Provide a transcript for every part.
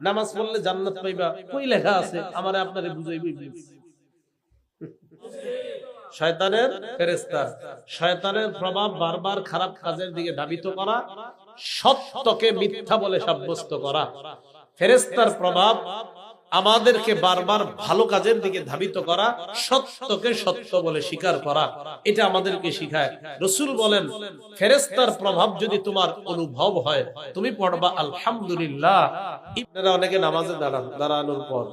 নামাজ পড়লে জান্নাত পাইবা। কই লেখা আছে? আমারে আপনারে বুঝাইবি? শয়তানের ফেরেশতা। শয়তানের প্রভাব বারবার খারাপ কাজের দিকে ধাবিত করা, সত্যকে মিথ্যা বলে সাব্যস্ত করা। ফেরেস্তার প্রভাব আমাদেরকে বারবার ভালো কাজের দিকে ধাবিত করা, সত্যকে সত্য বলে স্বীকার করা, এটা আমাদেরকে শিখায়। রসুল বলেন ফেরেস্তার প্রভাব যদি তোমার অনুভব হয়, তুমি পড়বা, আলহামদুলিল্লাহ। আপনারা অনেকে নামাজে দাঁড়ান, দাঁড়ানোর পর।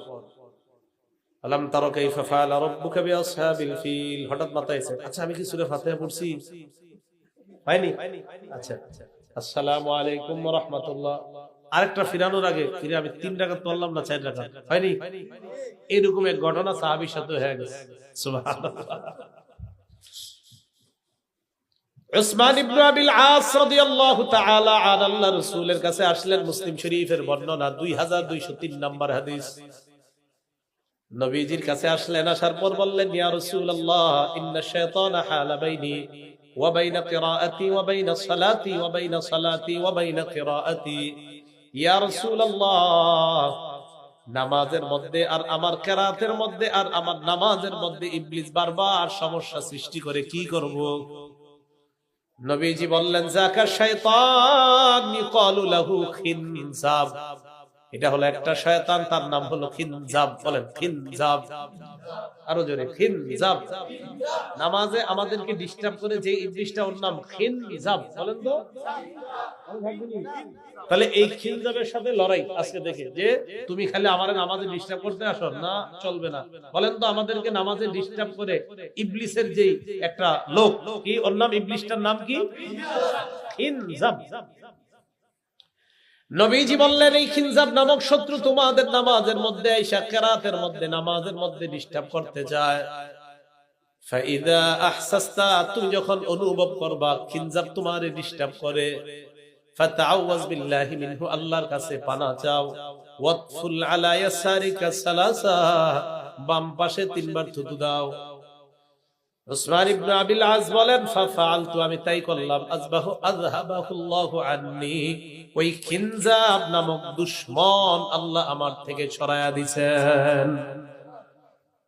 আচ্ছা আচ্ছা। আসসালামু আলাইকুম ওয়া রাহমাতুল্লাহ। আরেকটা ফিরানোর আগে ফিরে আমি তিন রাকাত পড়লাম না, চার রাকাত। হয়নি? এরকম এক ঘটনা সাহাবীর সাথে হয়ে গেছে। সুবহানাল্লাহ। উসমান ইবনে আবিল আস রাদিয়াল্লাহু তাআলা আন আল্লাহ রাসূলের কাছে আসলেন মুসলিম শরীফের বর্ণনা 2203 নম্বর হাদিস। নবীজির কাছে আসলেন, আসার পর বললেন রাসূলুল্লাহ, ইন্না শাইতানা হালা বাইনি, ওয়া বাইনা কিরাআতি, ওয়া বাইনা সালাতি, ওয়া বাইনা সালাতি, ওয়া বাইনা কিরাআতি। নামাজের মধ্যে আর আমার কেরাতের মধ্যে আর আমার নামাজের মধ্যে ইবলিস বারবার সমস্যা সৃষ্টি করে কি করব? নবীজি বললেন জাকা শয়তান ইকালু লাহু খিনজাব। এটা হলো একটা শয়তান, তার নাম হলো খিনজাব, বলেন খিনজাব। আরও জোরে, খিনজাব। নামাজে আমাদেরকে ডিস্টার্ব করে যে ইবলিসটা ওর নাম খিনজাব, বলেন তো। তাহলে এই খিনজাবের সাথে লড়াই আজকে দেখে যে তুমি খালি আমার নামাজে ডিস্টার্ব করতে আসো, না, চলবে না। বলেন তো আমাদেরকে নামাজে ডিস্টার্ব করে ইবলিসের যে একটা লোক, কি ওর নাম, ইবলিসটার নাম কি? খিনজাব। নবীজি বললেন, এই খিনজাব নামক শত্রু তোমাদের নামাজের মধ্যে আইসা কেরাতের মধ্যে নামাজের মধ্যে ডিস্টার্ব করতে যায়। তুমি যখন অনুভব করবা, খিনজাব তোমারে ডিস্টার্ব করে। আল্লাহর কাছে পানা চাও। বাম পাশে তিনবার থুতু দাও। উসমান আমি তাই করলাম। আজবাহু আযহাবাহুল্লাহু আন্নি। ওই খিনজাব নামক দুশ্মন আল্লাহ আমার থেকে ছড়ায়া দিছেন।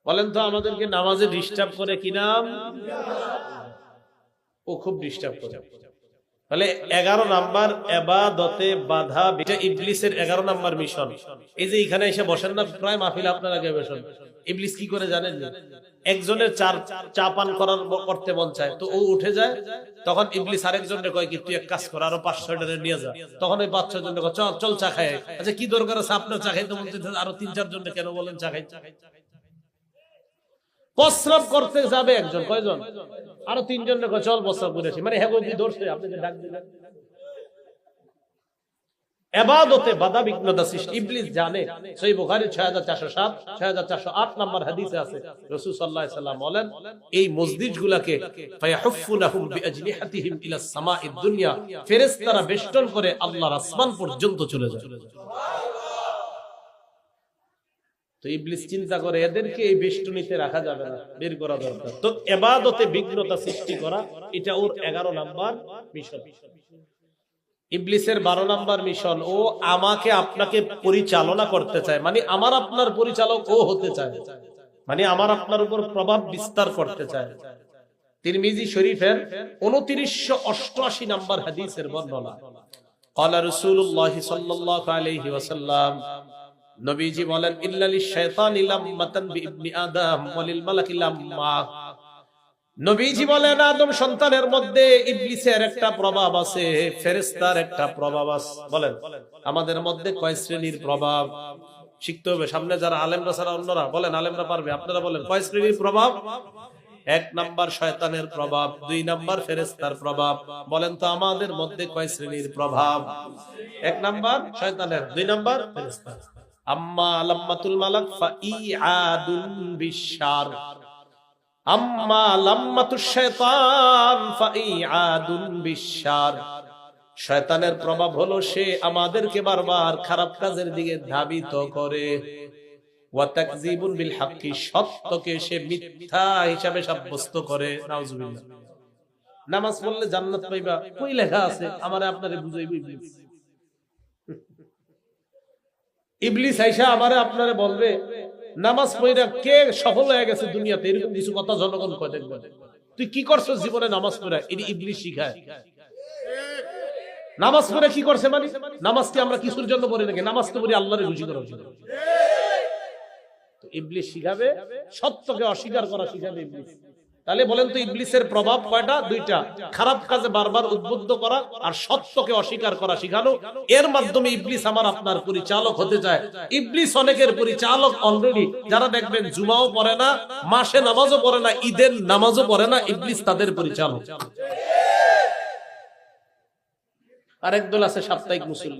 বলেন তো, আমাদেরকে নামাজে ডিস্টার্ব করে কি নাম? ও খুব ডিস্টার্ব করে। তাহলে এগারো নাম্বার এবাদতে বাধা এটা ইবলিসের এগারো নাম্বার মিশন। এই যে এখানে এসে বসেন না প্রায় মাহফিল আপনার আগে বসেন। ইবলিস কি করে জানেন? একজনের চার চা পান করার করতে মন চায় তো ও উঠে যায় তখন ইবলিস আরেকজনের কয় কি তুই এক কাজ কর আরও পাঁচ ছয় জনের নিয়ে যা। তখন ওই পাঁচ ছয় কয়, চল চা খায় আচ্ছা কি দরকার আছে আপনার চা খাইতে? চাইছে, আরও তিন চার জনের কেন বলেন চা খাই প্রস্রাব করতে যাবে একজন, কয়জন? আরও তিনজন কয় চল প্রস্রাব করে আসি। মানে হ্যাঁ ধরছে আপনাকে ডাক দিলেন। এবাদতে বাধা বিঘ্নতা সৃষ্টি। ইবলিস জানে সেই বুখারী 6407 6408 নম্বর হাদিসে আছে, রাসূল সাল্লাল্লাহু আলাইহি সাল্লাম বলেন, এই দুনিয়া বেষ্টন করে আল্লাহর আসমান পর্যন্ত চলে যায়। তো ইবলিস চিন্তা করে এদেরকে এই বেষ্টনীতে রাখা যাবে না বের করা দরকার তো এবাদতে বিঘ্নতা সৃষ্টি করা এটা ওর 11 নাম্বার মিশন ইবলিসের বারো নাম্বার মিশন ও আমাকে আপনাকে পরিচালনা করতে চায় মানে আমার আপনার পরিচালক ও হতে চায় মানে আমার আপনার উপর প্রভাব বিস্তার করতে চায় তিরমিজি শরীফের উনত্রিশশো অষ্টআশি নাম্বার হাদিসের বর্ণনা قال رسول الله صلى الله عليه وسلم নবীজি বলেন, ইল্লালি শাইতানি লাম্মাতান বিইবনি আদম ওয়ালিল মালাকি লাম্মা। নবীজি বলেন, আদম সন্তানের মধ্যে ইবলিসের একটা প্রভাব আছে, ফেরেশতার একটা প্রভাব আছে বলেন, আমাদের মধ্যে কয় শ্রেণির প্রভাব? শিখতে হবে, সামনে যারা আলেমরা ছাড়া অন্যরা, বলেন, আলেমরা পারবে? আপনারা বলেন, কয় শ্রেণির প্রভাব? এক নাম্বার শয়তানের প্রভাব, দুই নাম্বার ফেরেস্তার প্রভাব, বলেন তো আমাদের মধ্যে কয় শ্রেণির প্রভাব? এক নাম্বার শয়তানের, দুই নাম্বার ফেরেশতার। শয়তানের প্রভাব হলো সে আমাদেরকে বারবার খারাপ কাজের দিকে ধাবিত করে। ওয়া সত্যকে সে মিথ্যা হিসাবে সাব্যস্ত করে। নামাজ পড়লে জান্নাত পাইবা। কই লেখা আছে? আমারে আপনারে বুঝাইবই ইবলিস আইসা আমারে আপনারে বলবে, নামাজ পড়া কে সফল হয়ে গেছে দুনিয়াতে? এরকম কিছু কথা জনগণ কয় দেখবেন তুই কি করছ জীবনে নামাজ পড়া? এটি ইবলিস শিখায়। নামাজ পড়ে কি করছে মানে? নামাজ কি আমরা কিছুর জন্য পড়ি নাকি? নামাজ তো পড়ি আল্লাহরে খুশি করার জন্য। ইবলিস শিখাবে, সত্যকে অস্বীকার করা শিখাবে ইবলিস। তাহলে বলেন তো ইবলিসের প্রভাব কয়টা? দুইটা। খারাপ কাজে বারবার উদ্বুদ্ধ করা আর সত্যকে অস্বীকার করা শিখানো। এর মাধ্যমে ইবলিস আমার আপনার পরিচালক হতে চায়। ইবলিস অনেকের পরিচালক অলরেডি যারা দেখবেন জুমাও পড়ে না, মাসে নামাজও পড়ে না, ঈদের নামাজও পড়ে না, ইবলিস তাদের পরিচালক। আরেক দল আছে সাপ্তাহিক মুসলিম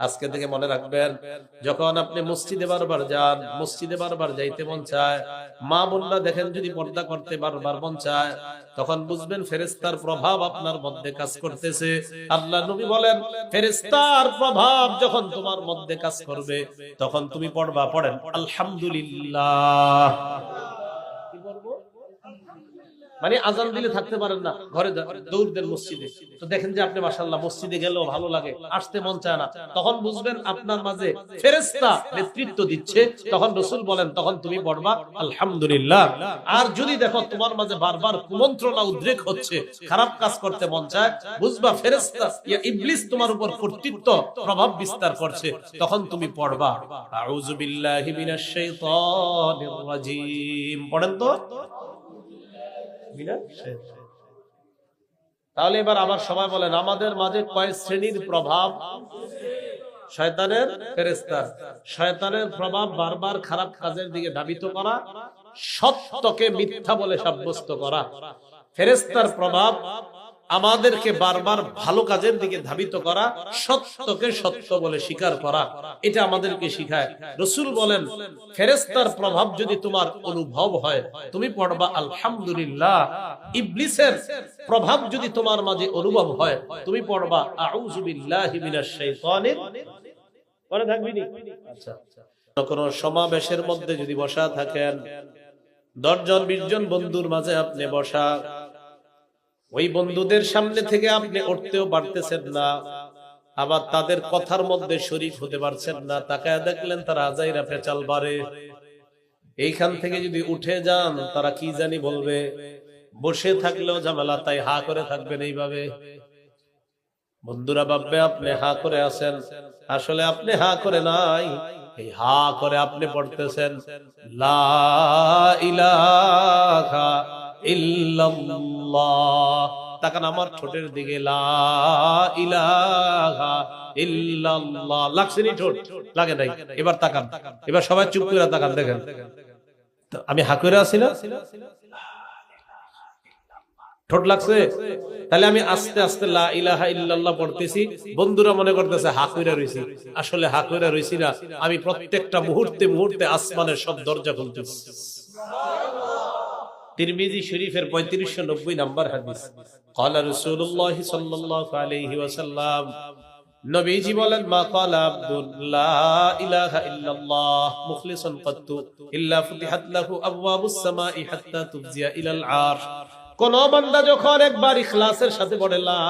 আজকে থেকে মনে রাখবেন, যখন আপনি মসজিদে বারবার যান, মসজিদে বারবার যাইতে মন চায়, মা বোনরা দেখেন যদি পর্দা করতে বারবার মন চায়, তখন বুঝবেন ফেরেস্তার প্রভাব আপনার মধ্যে কাজ করতেছে। আল্লাহ নবী বলেন ফেরেস্তার প্রভাব যখন তোমার মধ্যে কাজ করবে, তখন তুমি পড়বা, পড়েন, আলহামদুলিল্লাহ। মানে আজান দিলে থাকতে পারেন না। ঘরে দৌড় দেন মসজিদে। তো দেখেন যে আপনি মাসাল্লাহ মসজিদে গেলেও ভালো লাগে, আসতে মন চায় না। তখন বুঝবেন আপনার মাঝে ফেরেস্তা নেতৃত্ব দিচ্ছে। তখন রসুল বলেন, তখন তুমি পড়বা আলহামদুলিল্লাহ। আর যদি দেখো তোমার মাঝে বারবার কুমন্ত্রণা উদ্রেক হচ্ছে, খারাপ কাজ করতে মন চায়, বুঝবা ফেরেস্তা ইয়া ইবলিস তোমার উপর কর্তৃত্ব, প্রভাব বিস্তার করছে। তখন তুমি পড়বা, আউযু বিল্লাহি মিনাশ শাইতানির রাজিম। পড়েন তো? তাহলে এবার আবার সবাই বলেন আমাদের মাঝে কয় শ্রেণির প্রভাব? শয়তানের ফেরেস্তার শয়তানের প্রভাব বারবার খারাপ কাজের দিকে ধাবিত করা সত্যকে মিথ্যা বলে সাব্যস্ত করা। ফেরেস্তার প্রভাব আমাদেরকে বারবার ভালো কাজের দিকে ধাবিত করা, সত্যকে সত্য বলে স্বীকার করা, এটা আমাদেরকে শিখায়। রসুল বলেন ফেরেস্তার প্রভাব যদি তোমার অনুভব হয়, তুমি পড়বা, আলহামদুলিল্লাহ। ইবলিসের প্রভাব যদি তোমার মাঝে অনুভব হয়, তুমি পড়বা আউজুবিল্লাহি আচ্ছা। কোন সমাবেশের মধ্যে যদি বসা থাকেন, দশজন বিশ জন বন্ধুর মাঝে আপনি বসা ওই বন্ধুদের সামনে থেকে আপনি উঠতেও পারতেছেন না। আবার তাদের কথার মধ্যে শরিক হতে পারছেন না। তাকায় দেখলেন তারা আজাইরা পেঁচাল বাড়ে এইখান থেকে যদি উঠে যান, তারা কি জানি বলবে? বসে থাকলেও ঝামেলা, তাই হা করে থাকবেন এইভাবে। বন্ধুরা, ভাববে আপনি হা করে আছেন। আসলে আপনি হা করে নাই। এই হা করে আপনি পড়তেছেন। লা ইলাহা ইল্লাল্লাহ। তাকান আমার ঠোঁটের দিকে ইল্লাল্লাহ। লাগছে নি ঠোঁট? লাগে নাই। এবার তাকান। এবার সবাই চুপ করে তাকান, দেখেন। আমি হা করে আছি না? ঠোঁট লাগছে? তাহলে আমি আস্তে আস্তে ইল্লাল্লাহ পড়তেছি। বন্ধুরা মনে করতেছে, হা কইরা রইছি। আসলে হা কইরা রইছি না। আমি প্রত্যেকটা মুহূর্তে মুহূর্তে আসমানের সব দরজা খুলতেছি। তিরমিজি শরীফের পঁয়ত্রিশশো নব্বই নম্বর হাদিস। কলা রসুল্লাহ সাল্লাহ আলহি নবীজি বলেন, মা আব্দুল্লাহ ইলাহা ইল্লাল্লাহ কত্তু, ইল্লা ফুতিহাত লাহু আবওয়াবুস ইলাল কোন বান্দা যখন একবার ইখলাসের সাথে পড়ে, লা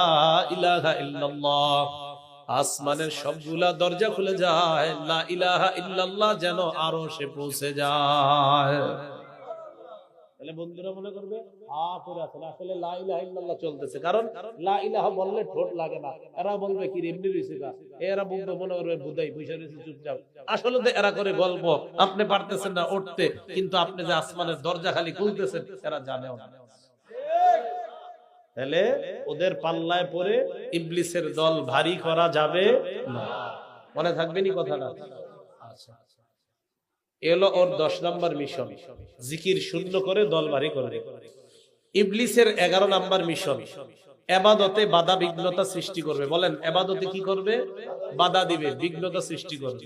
ইলাহা ইল্লাল্লাহ আসমানের সবগুলা দরজা খুলে যায়, লা ইলাহা ইল্লাল্লাহ যেন আরশে পৌঁছে যায়। তাহলে বন্ধুরা মনে করবে করে আসলে আসলে চলতেছে। কারণ বললে ঠোঁট লাগে না। এরা বলবে, কি এমনি রইছে গা? এরা মনে করবে পয়সা রইছে চুপচাপ। আসলে তো এরা করে গল্প, আপনি পারতেছেন না উঠতে, কিন্তু আপনি যে আসমানের দরজা খালি খুলতেছেন, এরা জানেও না। তাহলে ওদের পাল্লায় পরে ইবলিসের দল ভারী করা যাবে মনে থাকবে নি কথাটা আচ্ছা। এলো ওর দশ নম্বর মিশন। জিকির শূন্য করে দল ভারী করে। ইবলিসের এগারো নম্বর মিশন। এবাদতে বাধা বিঘ্নতা সৃষ্টি করবে। বলেন, এবাদতে কি করবে? বাধা দিবে, বিঘ্নতা সৃষ্টি করবে।